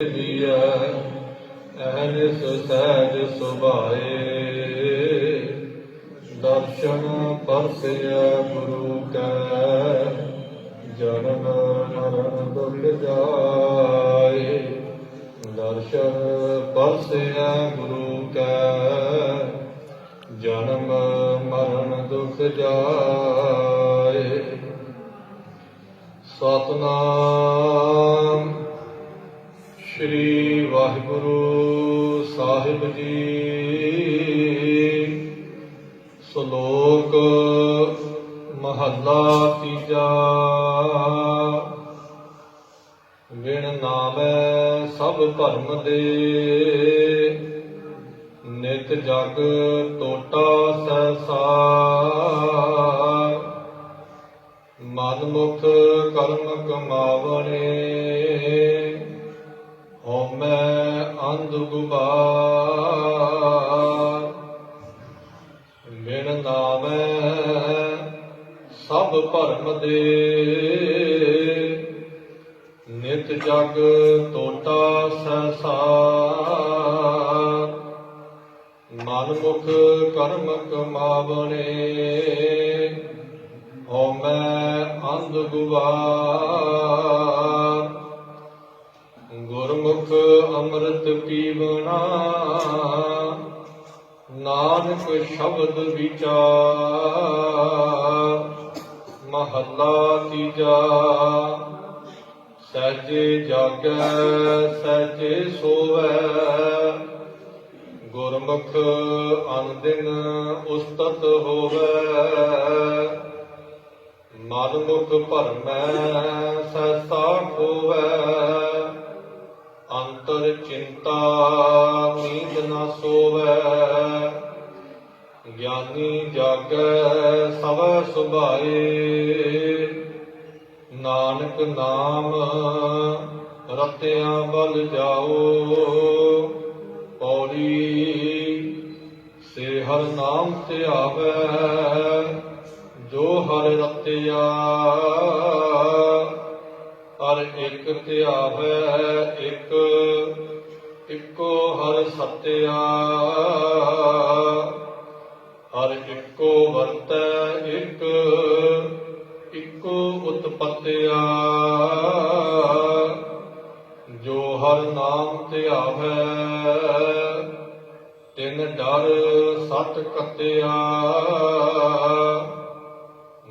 ਦੀਐ ਅਹਨਿਸ ਸਹਿਜ ਸੁਭਾਏ। ਦਰਸ਼ਨ ਪਰਸਿਆ ਗੁਰੂ ਕੈ, ਜਨਮ ਮਰਨ ਦੁਖ ਜਾਏ। ਦਰਸ਼ਨ ਪਰਸਿਆ ਗੁਰੂ ਕੈ, ਜਨਮ ਮਰਨ ਦੁਖ ਜਾਏ। ਸਤਨਾਮ ਸ਼੍ਰੀ ਵਾਹਿਗੁਰੂ ਸਾਹਿਬ ਜੀ। ਸ਼ਲੋਕ ਮਹੱਲਾ ਤੀਜਾ। ਵਿਣ ਨਾਮੈ ਸਭ ਧਰਮ ਦੇ। ਨਿਤ ਜਗ ਟੋਟਾ ਸੈਸਾ ਮਨ ਮੁਖ ਕਰਮ ਕਮਾਵਣੇ। ਮਿਣ ਨਾਮੈ, ਸਭ ਭਰਮ ਦੇ। ਨਿਤ ਜਗ ਟੋਟਾ ਸੰਸਾਰ ਮਨ ਮੁਖ ਕਰਮ ਕਮਾਵਣੇ ਮੈਂ ਅੰਧ ਗੁਬਾਰ ਗੁਰਮੁਖ ਅੰਮ੍ਰਿਤ ਪੀਵਣਾ ਨਾਨਕ ਸ਼ਬਦ ਵਿਚਾਰ, ਮਹੱਲਾ ਤੀਜਾ। ਸਹਿਜੇ ਜਾਗੈ, ਸਹਿਜੇ ਸੋਵੈ। ਗੁਰਮੁਖ ਅਨਦਿਨ ਉਸਤਤ ਹੋਵੈ। ਮਨ ਮੁਖ ਭਰਮੈ ਸਸਾ ਖੋਵੈ। ਅੰਤਰ ਚਿੰਤਾ ਨੀਂਦ ਨਾ ਸੋਵੈ। ਗਿਆਨੀ ਜਾਗੈ ਸਵੈ ਸੁਭਾਏ। ਨਾਨਕ ਨਾਮ ਰਤਿਆਂ ਬਲ ਜਾਓ। ਪੌੜੀ ਸੇ ਹਰ ਨਾਮ ਧਿਆਵੈ ਜੋ ਹਰ ਰਤਿਆ ਹਰ ਇੱਕ ਧਿਆਵੈ, ਇੱਕ, ਇੱਕੋ ਹਰ ਸਤਿਆ। ਹਰ ਇੱਕੋ ਵਰਤੈ, ਇੱਕ, ਇੱਕੋ ਉਤਪਤਿਆ। ਜੋ ਹਰ ਨਾਮ ਧਿਆਵੈ, ਤਿਨ ਡਰ ਸਤ ਕਤਿਆ।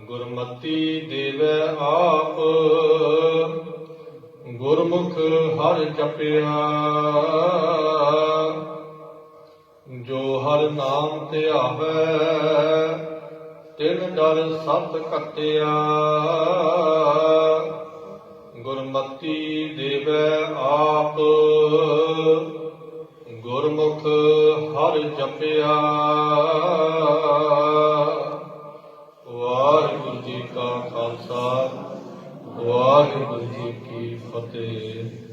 ਗੁਰਮਤੀ ਦੇਵੈ ਆਪ ਹਰ ਜਪਿਆ। ਜੋ ਹਰ ਨਾਮ ਤੇ ਧਿਆਵੇ ਤਿਨ ਦਰ ਸਤ ਕਤਿਆ ਗੁਰਮਤੀ ਦੇਵੈ ਆਪ, ਗੁਰਮੁਖ ਹਰ ਜਪਿਆ। ਵਾਹਿਗੁਰੂ ਜੀ ਕਾ ਖਾਲਸਾ, ਵਾਹਿਗੁਰੂ ਜੀ ਕੀ ਫਤਿਹ।